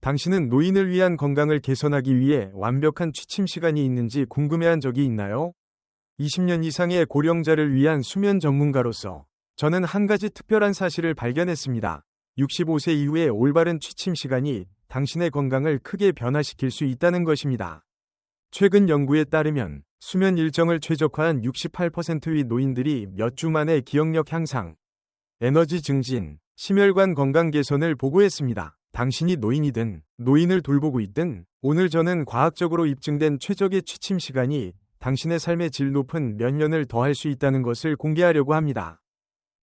당신은 노인을 위한 건강을 개선하기 위해 완벽한 취침 시간이 있는지 궁금해한 적이 있나요? 20년 이상의 고령자를 위한 수면 전문가로서 저는 한 가지 특별한 사실을 발견했습니다. 65세 이후의 올바른 취침 시간이 당신의 건강을 크게 변화시킬 수 있다는 것입니다. 최근 연구에 따르면 수면 일정을 최적화한 68%의 노인들이 몇 주 만에 기억력 향상, 에너지 증진, 심혈관 건강 개선을 보고했습니다. 당신이 노인이든 노인을 돌보고 있든 오늘 저는 과학적으로 입증된 최적의 취침 시간이 당신의 삶의 질 높은 몇 년을 더할 수 있다는 것을 공개하려고 합니다.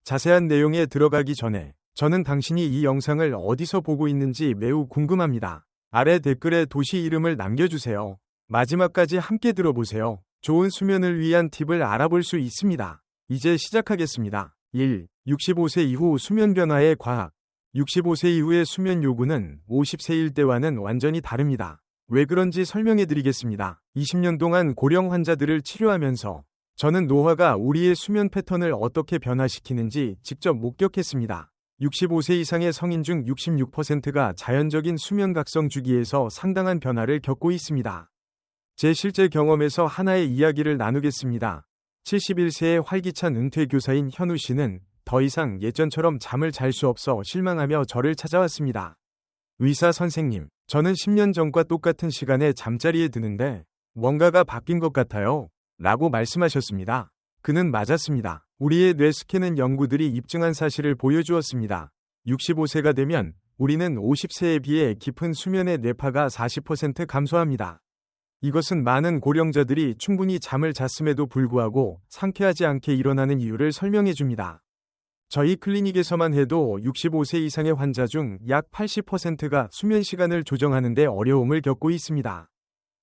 자세한 내용에 들어가기 전에 저는 당신이 이 영상을 어디서 보고 있는지 매우 궁금합니다. 아래 댓글에 도시 이름을 남겨주세요. 마지막까지 함께 들어보세요. 좋은 수면을 위한 팁을 알아볼 수 있습니다. 이제 시작하겠습니다. 1. 65세 이후 수면 변화의 과학 65세 이후의 수면 요구는 50세일 때와는 완전히 다릅니다. 왜 그런지 설명해 드리겠습니다. 20년 동안 고령 환자들을 치료하면서 저는 노화가 우리의 수면 패턴을 어떻게 변화시키는지 직접 목격했습니다. 65세 이상의 성인 중 66%가 자연적인 수면 각성 주기에서 상당한 변화를 겪고 있습니다. 제 실제 경험에서 하나의 이야기를 나누겠습니다. 71세의 활기찬 은퇴 교사인 현우 씨는 더 이상 예전처럼 잠을 잘 수 없어 실망하며 저를 찾아왔습니다. 의사 선생님, 저는 10년 전과 똑같은 시간에 잠자리에 드는데 뭔가가 바뀐 것 같아요. 라고 말씀하셨습니다. 그는 맞았습니다. 우리의 뇌 스캔은 연구들이 입증한 사실을 보여주었습니다. 65세가 되면 우리는 50세에 비해 깊은 수면의 뇌파가 40% 감소합니다. 이것은 많은 고령자들이 충분히 잠을 잤음에도 불구하고 상쾌하지 않게 일어나는 이유를 설명해 줍니다. 저희 클리닉에서만 해도 65세 이상의 환자 중 약 80%가 수면 시간을 조정하는데 어려움을 겪고 있습니다.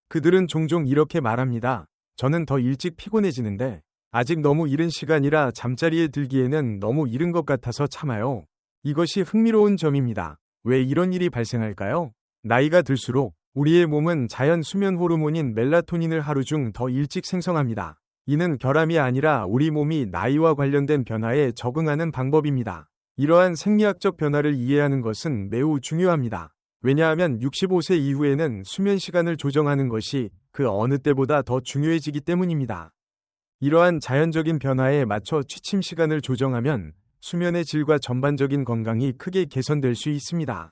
그들은 종종 이렇게 말합니다. 저는 더 일찍 피곤해지는데 아직 너무 이른 시간이라 잠자리에 들기에는 너무 이른 것 같아서 참아요. 이것이 흥미로운 점입니다. 왜 이런 일이 발생할까요? 나이가 들수록 우리의 몸은 자연 수면 호르몬인 멜라토닌을 하루 중 더 일찍 생성합니다. 이는 결함이 아니라 우리 몸이 나이와 관련된 변화에 적응하는 방법입니다. 이러한 생리학적 변화를 이해하는 것은 매우 중요합니다. 왜냐하면 65세 이후에는 수면 시간을 조정하는 것이 그 어느 때보다 더 중요해지기 때문입니다. 이러한 자연적인 변화에 맞춰 취침 시간을 조정하면 수면의 질과 전반적인 건강이 크게 개선될 수 있습니다.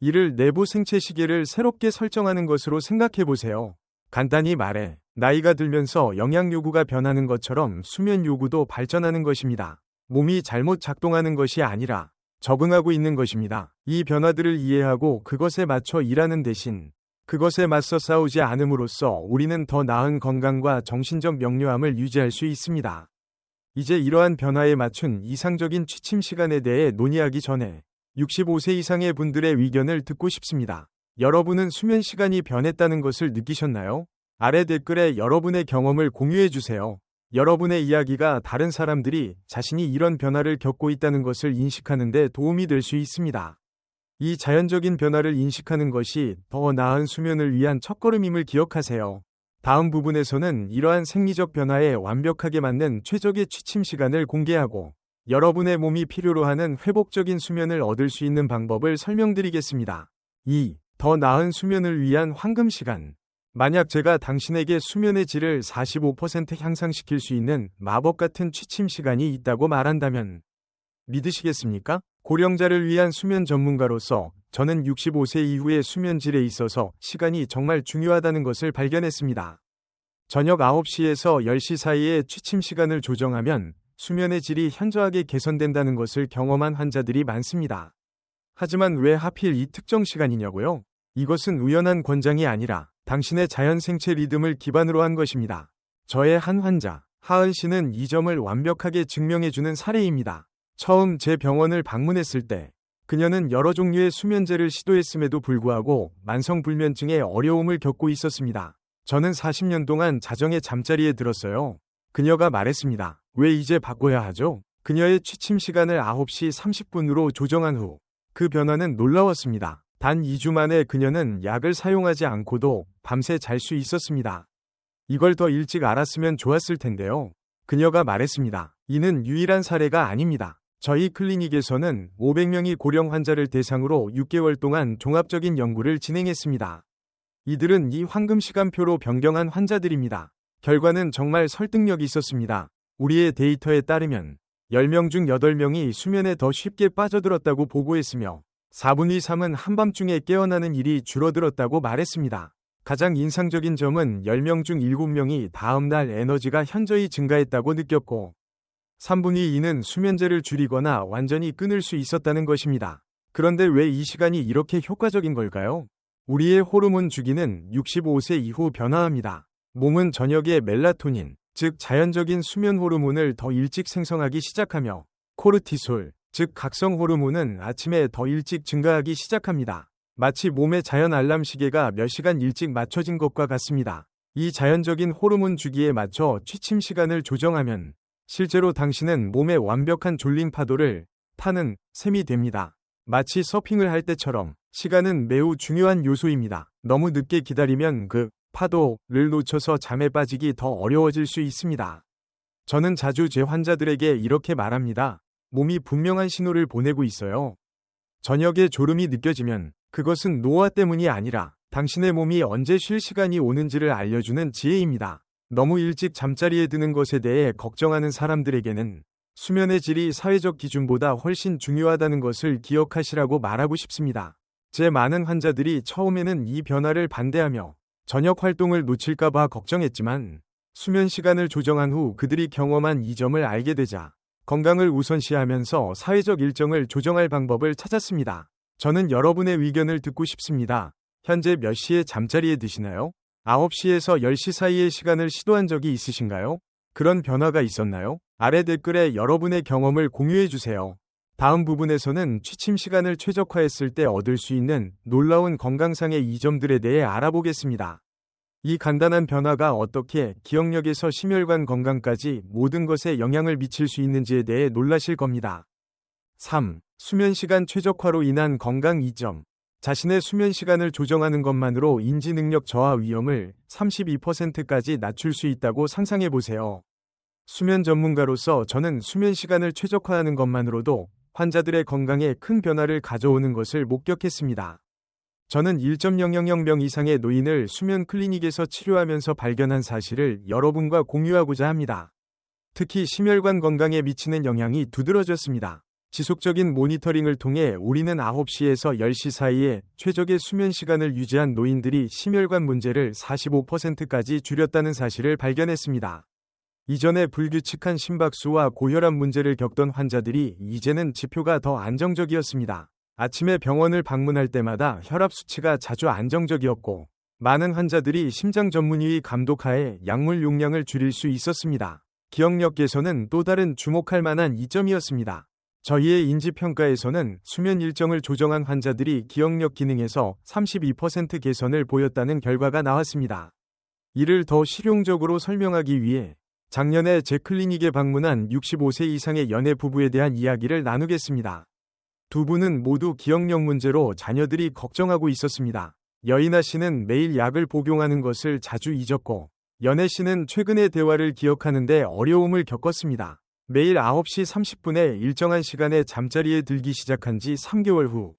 이를 내부 생체 시계를 새롭게 설정하는 것으로 생각해 보세요. 간단히 말해 나이가 들면서 영양 요구가 변하는 것처럼 수면 요구도 발전하는 것입니다. 몸이 잘못 작동하는 것이 아니라 적응하고 있는 것입니다. 이 변화들을 이해하고 그것에 맞춰 일하는 대신 그것에 맞서 싸우지 않음으로써 우리는 더 나은 건강과 정신적 명료함을 유지할 수 있습니다. 이제 이러한 변화에 맞춘 이상적인 취침 시간에 대해 논의하기 전에 65세 이상의 분들의 의견을 듣고 싶습니다. 여러분은 수면 시간이 변했다는 것을 느끼셨나요? 아래 댓글에 여러분의 경험을 공유해 주세요. 여러분의 이야기가 다른 사람들이 자신이 이런 변화를 겪고 있다는 것을 인식하는 데 도움이 될 수 있습니다. 이 자연적인 변화를 인식하는 것이 더 나은 수면을 위한 첫걸음임을 기억하세요. 다음 부분에서는 이러한 생리적 변화에 완벽하게 맞는 최적의 취침 시간을 공개하고 여러분의 몸이 필요로 하는 회복적인 수면을 얻을 수 있는 방법을 설명드리겠습니다. 2. 더 나은 수면을 위한 황금 시간. 만약 제가 당신에게 수면의 질을 45% 향상시킬 수 있는 마법 같은 취침 시간이 있다고 말한다면 믿으시겠습니까? 고령자를 위한 수면 전문가로서 저는 65세 이후의 수면 질에 있어서 시간이 정말 중요하다는 것을 발견했습니다. 저녁 9시에서 10시 사이에 취침 시간을 조정하면 수면의 질이 현저하게 개선된다는 것을 경험한 환자들이 많습니다. 하지만 왜 하필 이 특정 시간이냐고요? 이것은 우연한 권장이 아니라 당신의 자연 생체 리듬을 기반으로 한 것입니다. 저의 한 환자, 하은 씨는 이 점을 완벽하게 증명해주는 사례입니다. 처음 제 병원을 방문했을 때 그녀는 여러 종류의 수면제를 시도했음에도 불구하고 만성불면증에 어려움을 겪고 있었습니다. 저는 40년 동안 자정에 잠자리에 들었어요. 그녀가 말했습니다. 왜 이제 바꿔야 하죠? 그녀의 취침 시간을 9시 30분으로 조정한 후 그 변화는 놀라웠습니다. 단 2주 만에 그녀는 약을 사용하지 않고도 밤새 잘 수 있었습니다. 이걸 더 일찍 알았으면 좋았을 텐데요. 그녀가 말했습니다. 이는 유일한 사례가 아닙니다. 저희 클리닉에서는 500명의 고령 환자를 대상으로 6개월 동안 종합적인 연구를 진행했습니다. 이들은 이 황금 시간표로 변경한 환자들입니다. 결과는 정말 설득력이 있었습니다. 우리의 데이터에 따르면 10명 중 8명이 수면에 더 쉽게 빠져들었다고 보고했으며 4분의 3은 한밤중에 깨어나는 일이 줄어들었다고 말했습니다. 가장 인상적인 점은 10명 중 7명이 다음날 에너지가 현저히 증가했다고 느꼈고 3분의 2는 수면제를 줄이거나 완전히 끊을 수 있었다는 것입니다. 그런데 왜 이 시간이 이렇게 효과적인 걸까요? 우리의 호르몬 주기는 65세 이후 변화합니다. 몸은 저녁에 멜라토닌, 즉 자연적인 수면 호르몬을 더 일찍 생성하기 시작하며 코르티솔, 즉 각성 호르몬은 아침에 더 일찍 증가하기 시작합니다. 마치 몸의 자연 알람 시계가 몇 시간 일찍 맞춰진 것과 같습니다. 이 자연적인 호르몬 주기에 맞춰 취침 시간을 조정하면 실제로 당신은 몸의 완벽한 졸린 파도를 타는 셈이 됩니다. 마치 서핑을 할 때처럼 시간은 매우 중요한 요소입니다. 너무 늦게 기다리면 그 파도를 놓쳐서 잠에 빠지기 더 어려워질 수 있습니다. 저는 자주 제 환자들에게 이렇게 말합니다. 몸이 분명한 신호를 보내고 있어요. 저녁에 졸음이 느껴지면 그것은 노화 때문이 아니라 당신의 몸이 언제 쉴 시간이 오는지를 알려주는 지혜입니다. 너무 일찍 잠자리에 드는 것에 대해 걱정하는 사람들에게는 수면의 질이 사회적 기준보다 훨씬 중요하다는 것을 기억하시라고 말하고 싶습니다. 제 많은 환자들이 처음에는 이 변화를 반대하며 저녁 활동을 놓칠까봐 걱정했지만 수면 시간을 조정한 후 그들이 경험한 이 점을 알게 되자 건강을 우선시하면서 사회적 일정을 조정할 방법을 찾았습니다. 저는 여러분의 의견을 듣고 싶습니다. 현재 몇 시에 잠자리에 드시나요? 9시에서 10시 사이의 시간을 시도한 적이 있으신가요? 그런 변화가 있었나요? 아래 댓글에 여러분의 경험을 공유해 주세요. 다음 부분에서는 취침 시간을 최적화했을 때 얻을 수 있는 놀라운 건강상의 이점들에 대해 알아보겠습니다. 이 간단한 변화가 어떻게 기억력에서 심혈관 건강까지 모든 것에 영향을 미칠 수 있는지에 대해 놀라실 겁니다. 3. 수면 시간 최적화로 인한 건강 이점. 자신의 수면 시간을 조정하는 것만으로 인지 능력 저하 위험을 32%까지 낮출 수 있다고 상상해 보세요. 수면 전문가로서 저는 수면 시간을 최적화하는 것만으로도 환자들의 건강에 큰 변화를 가져오는 것을 목격했습니다. 저는 1.000명 이상의 노인을 수면 클리닉에서 치료하면서 발견한 사실을 여러분과 공유하고자 합니다. 특히 심혈관 건강에 미치는 영향이 두드러졌습니다. 지속적인 모니터링을 통해 우리는 9시에서 10시 사이에 최적의 수면 시간을 유지한 노인들이 심혈관 문제를 45%까지 줄였다는 사실을 발견했습니다. 이전에 불규칙한 심박수와 고혈압 문제를 겪던 환자들이 이제는 지표가 더 안정적이었습니다. 아침에 병원을 방문할 때마다 혈압 수치가 자주 안정적이었고 많은 환자들이 심장 전문의의 감독하에 약물 용량을 줄일 수 있었습니다. 기억력 개선은 또 다른 주목할 만한 이점이었습니다. 저희의 인지평가에서는 수면 일정을 조정한 환자들이 기억력 기능에서 32% 개선을 보였다는 결과가 나왔습니다. 이를 더 실용적으로 설명하기 위해 작년에 제 클리닉에 방문한 65세 이상의 연애 부부에 대한 이야기를 나누겠습니다. 두 분은 모두 기억력 문제로 자녀들이 걱정하고 있었습니다. 여인아 씨는 매일 약을 복용하는 것을 자주 잊었고, 연애 씨는 최근의 대화를 기억하는데 어려움을 겪었습니다. 매일 9시 30분에 일정한 시간에 잠자리에 들기 시작한 지 3개월 후,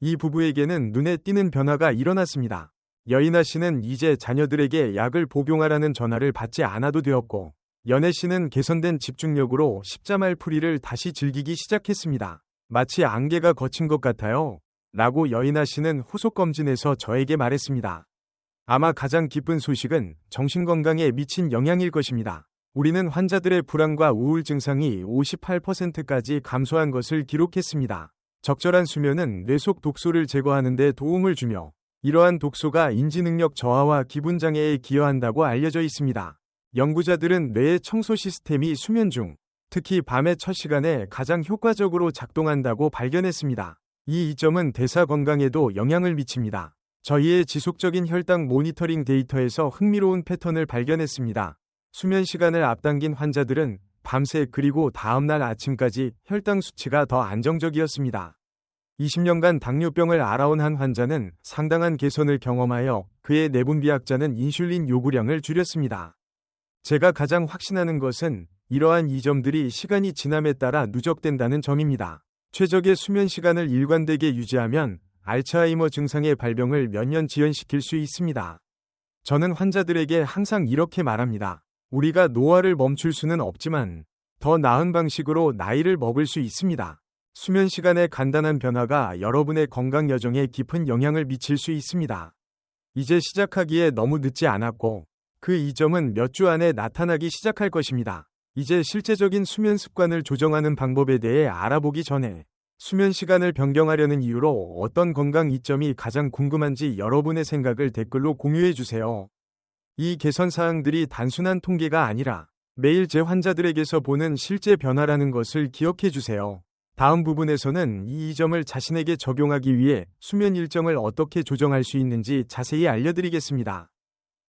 이 부부에게는 눈에 띄는 변화가 일어났습니다. 여인아 씨는 이제 자녀들에게 약을 복용하라는 전화를 받지 않아도 되었고, 연애 씨는 개선된 집중력으로 십자말 풀이를 다시 즐기기 시작했습니다. 마치 안개가 거친 것 같아요. 라고 여인아 씨는 후속 검진에서 저에게 말했습니다. 아마 가장 기쁜 소식은 정신건강에 미친 영향일 것입니다. 우리는 환자들의 불안과 우울 증상이 58%까지 감소한 것을 기록했습니다. 적절한 수면은 뇌 속 독소를 제거하는 데 도움을 주며 이러한 독소가 인지능력 저하와 기분 장애에 기여한다고 알려져 있습니다. 연구자들은 뇌의 청소 시스템이 수면 중, 특히 밤의 첫 시간에 가장 효과적으로 작동한다고 발견했습니다. 이 이점은 대사 건강에도 영향을 미칩니다. 저희의 지속적인 혈당 모니터링 데이터에서 흥미로운 패턴을 발견했습니다. 수면 시간을 앞당긴 환자들은 밤새 그리고 다음날 아침까지 혈당 수치가 더 안정적이었습니다. 20년간 당뇨병을 알아온 한 환자는 상당한 개선을 경험하여 그의 내분비약자는 인슐린 요구량을 줄였습니다. 제가 가장 확신하는 것은 이러한 이 점들이 시간이 지남에 따라 누적된다는 점입니다. 최적의 수면 시간을 일관되게 유지하면 알츠하이머 증상의 발병을 몇 년 지연시킬 수 있습니다. 저는 환자들에게 항상 이렇게 말합니다. 우리가 노화를 멈출 수는 없지만 더 나은 방식으로 나이를 먹을 수 있습니다. 수면 시간의 간단한 변화가 여러분의 건강 여정에 깊은 영향을 미칠 수 있습니다. 이제 시작하기에 너무 늦지 않았고 그 이점은 몇 주 안에 나타나기 시작할 것입니다. 이제 실제적인 수면 습관을 조정하는 방법에 대해 알아보기 전에 수면 시간을 변경하려는 이유로 어떤 건강 이점이 가장 궁금한지 여러분의 생각을 댓글로 공유해 주세요. 이 개선 사항들이 단순한 통계가 아니라 매일 제 환자들에게서 보는 실제 변화라는 것을 기억해 주세요. 다음 부분에서는 이 이점을 자신에게 적용하기 위해 수면 일정을 어떻게 조정할 수 있는지 자세히 알려드리겠습니다.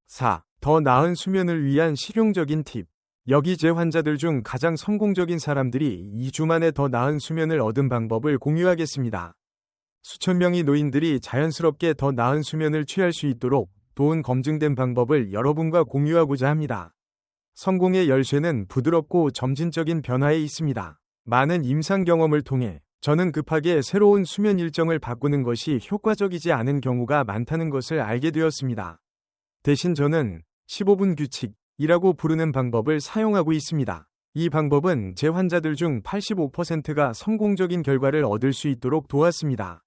4. 더 나은 수면을 위한 실용적인 팁. 여기 제 환자들 중 가장 성공적인 사람들이 2주 만에 더 나은 수면을 얻은 방법을 공유하겠습니다. 수천 명의 노인들이 자연스럽게 더 나은 수면을 취할 수 있도록 도운 검증된 방법을 여러분과 공유하고자 합니다. 성공의 열쇠는 부드럽고 점진적인 변화에 있습니다. 많은 임상 경험을 통해 저는 급하게 새로운 수면 일정을 바꾸는 것이 효과적이지 않은 경우가 많다는 것을 알게 되었습니다. 대신 저는 15분 규칙 이라고 부르는 방법을 사용하고 있습니다. 이 방법은 제 환자들 중 85%가 성공적인 결과를 얻을 수 있도록 도왔습니다.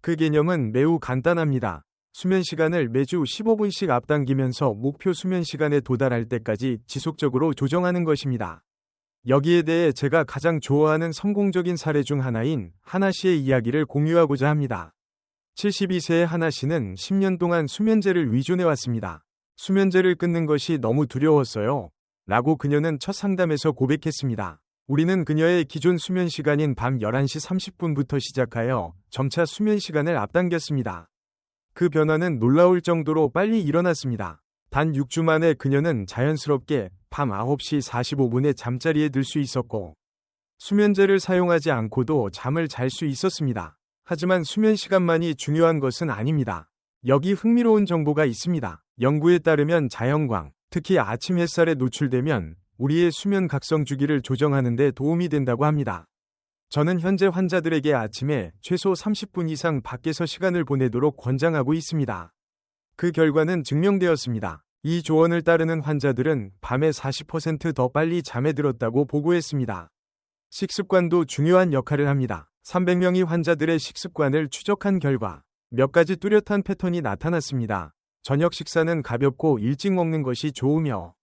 그 개념은 매우 간단합니다. 수면 시간을 매주 15분씩 앞당기면서 목표 수면 시간에 도달할 때까지 지속적으로 조정하는 것입니다. 여기에 대해 제가 가장 좋아하는 성공적인 사례 중 하나인 하나 씨의 이야기를 공유하고자 합니다. 72세의 하나 씨는 10년 동안 수면제를 위존해 왔습니다. 수면제를 끊는 것이 너무 두려웠어요. 라고 그녀는 첫 상담에서 고백했습니다. 우리는 그녀의 기존 수면 시간인 밤 11시 30분부터 시작하여 점차 수면 시간을 앞당겼습니다. 그 변화는 놀라울 정도로 빨리 일어났습니다. 단 6주 만에 그녀는 자연스럽게 밤 9시 45분에 잠자리에 들 수 있었고 수면제를 사용하지 않고도 잠을 잘 수 있었습니다. 하지만 수면 시간만이 중요한 것은 아닙니다. 여기 흥미로운 정보가 있습니다. 연구에 따르면 자연광, 특히 아침 햇살에 노출되면 우리의 수면 각성 주기를 조정하는 데 도움이 된다고 합니다. 저는 현재 환자들에게 아침에 최소 30분 이상 밖에서 시간을 보내도록 권장하고 있습니다. 그 결과는 증명되었습니다. 이 조언을 따르는 환자들은 밤에 40%더 빨리 잠에 들었다고 보고했습니다. 식습관도 중요한 역할을 합니다. 300명의 환자들의 식습관을 추적한 결과 몇 가지 뚜렷한 패턴이 나타났습니다. 저녁 식사는 가볍고 일찍 먹는 것이 좋으며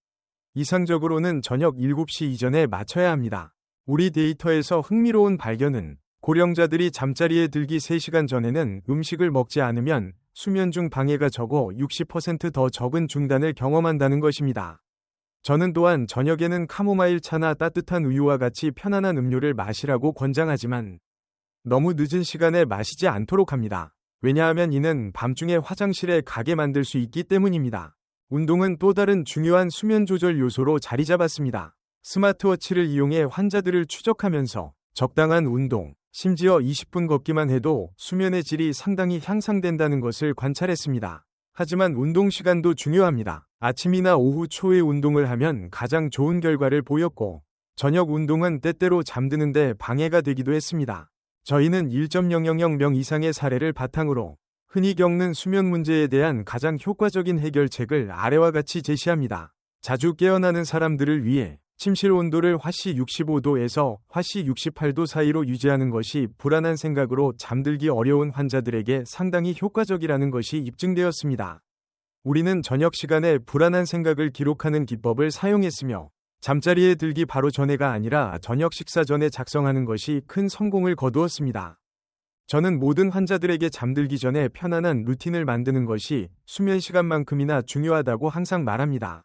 이상적으로는 저녁 7시 이전에 마쳐야 합니다. 우리 데이터에서 흥미로운 발견은 고령자들이 잠자리에 들기 3시간 전에는 음식을 먹지 않으면 수면 중 방해가 적어 60%더 적은 중단을 경험한다는 것입니다. 저는 또한 저녁에는 카모마일 차나 따뜻한 우유와 같이 편안한 음료를 마시라고 권장하지만 너무 늦은 시간에 마시지 않도록 합니다. 왜냐하면 이는 밤중에 화장실에 가게 만들 수 있기 때문입니다. 운동은 또 다른 중요한 수면 조절 요소로 자리 잡았습니다. 스마트워치를 이용해 환자들을 추적하면서 적당한 운동, 심지어 20분 걷기만 해도 수면의 질이 상당히 향상된다는 것을 관찰했습니다. 하지만 운동 시간도 중요합니다. 아침이나 오후 초에 운동을 하면 가장 좋은 결과를 보였고, 저녁 운동은 때때로 잠드는데 방해가 되기도 했습니다. 저희는 1.000명 이상의 사례를 바탕으로 흔히 겪는 수면 문제에 대한 가장 효과적인 해결책을 아래와 같이 제시합니다. 자주 깨어나는 사람들을 위해 침실 온도를 화씨 65도에서 화씨 68도 사이로 유지하는 것이 불안한 생각으로 잠들기 어려운 환자들에게 상당히 효과적이라는 것이 입증되었습니다. 우리는 저녁 시간에 불안한 생각을 기록하는 기법을 사용했으며 잠자리에 들기 바로 전에가 아니라 저녁 식사 전에 작성하는 것이 큰 성공을 거두었습니다. 저는 모든 환자들에게 잠들기 전에 편안한 루틴을 만드는 것이 수면 시간만큼이나 중요하다고 항상 말합니다.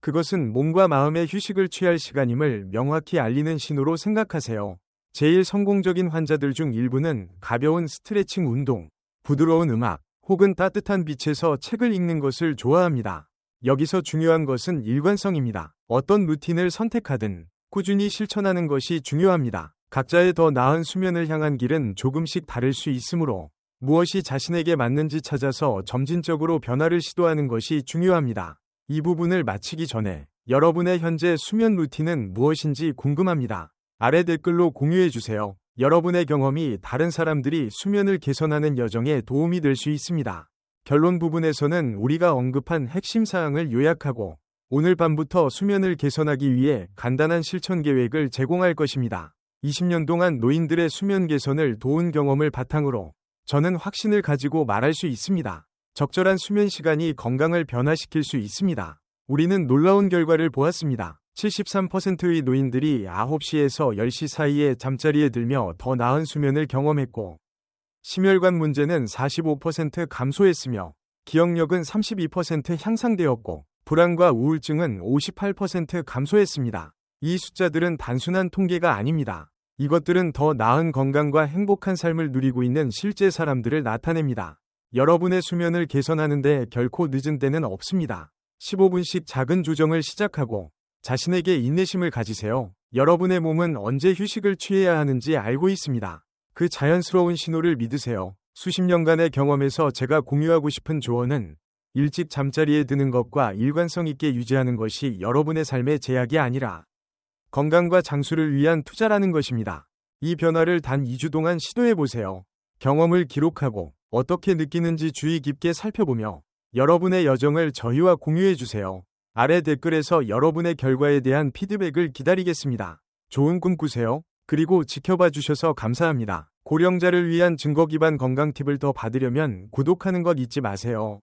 그것은 몸과 마음의 휴식을 취할 시간임을 명확히 알리는 신호로 생각하세요. 제일 성공적인 환자들 중 일부는 가벼운 스트레칭 운동, 부드러운 음악, 혹은 따뜻한 빛에서 책을 읽는 것을 좋아합니다. 여기서 중요한 것은 일관성입니다. 어떤 루틴을 선택하든 꾸준히 실천하는 것이 중요합니다. 각자의 더 나은 수면을 향한 길은 조금씩 다를 수 있으므로 무엇이 자신에게 맞는지 찾아서 점진적으로 변화를 시도하는 것이 중요합니다. 이 부분을 마치기 전에 여러분의 현재 수면 루틴은 무엇인지 궁금합니다. 아래 댓글로 공유해주세요. 여러분의 경험이 다른 사람들이 수면을 개선하는 여정에 도움이 될 수 있습니다. 결론 부분에서는 우리가 언급한 핵심 사항을 요약하고 오늘 밤부터 수면을 개선하기 위해 간단한 실천 계획을 제공할 것입니다. 20년 동안 노인들의 수면 개선을 도운 경험을 바탕으로 저는 확신을 가지고 말할 수 있습니다. 적절한 수면 시간이 건강을 변화시킬 수 있습니다. 우리는 놀라운 결과를 보았습니다. 73%의 노인들이 9시에서 10시 사이에 잠자리에 들며 더 나은 수면을 경험했고, 심혈관 문제는 45% 감소했으며, 기억력은 32% 향상되었고, 불안과 우울증은 58% 감소했습니다. 이 숫자들은 단순한 통계가 아닙니다. 이것들은 더 나은 건강과 행복한 삶을 누리고 있는 실제 사람들을 나타냅니다. 여러분의 수면을 개선하는데 결코 늦은 때는 없습니다. 15분씩 작은 조정을 시작하고 자신에게 인내심을 가지세요. 여러분의 몸은 언제 휴식을 취해야 하는지 알고 있습니다. 그 자연스러운 신호를 믿으세요. 수십 년간의 경험에서 제가 공유하고 싶은 조언은 일찍 잠자리에 드는 것과 일관성 있게 유지하는 것이 여러분의 삶의 제약이 아니라 건강과 장수를 위한 투자라는 것입니다. 이 변화를 단 2주 동안 시도해 보세요. 경험을 기록하고 어떻게 느끼는지 주의 깊게 살펴보며 여러분의 여정을 저희와 공유해 주세요. 아래 댓글에서 여러분의 결과에 대한 피드백을 기다리겠습니다. 좋은 꿈 꾸세요. 그리고 지켜봐 주셔서 감사합니다. 고령자를 위한 증거 기반 건강 팁을 더 받으려면 구독하는 것 잊지 마세요.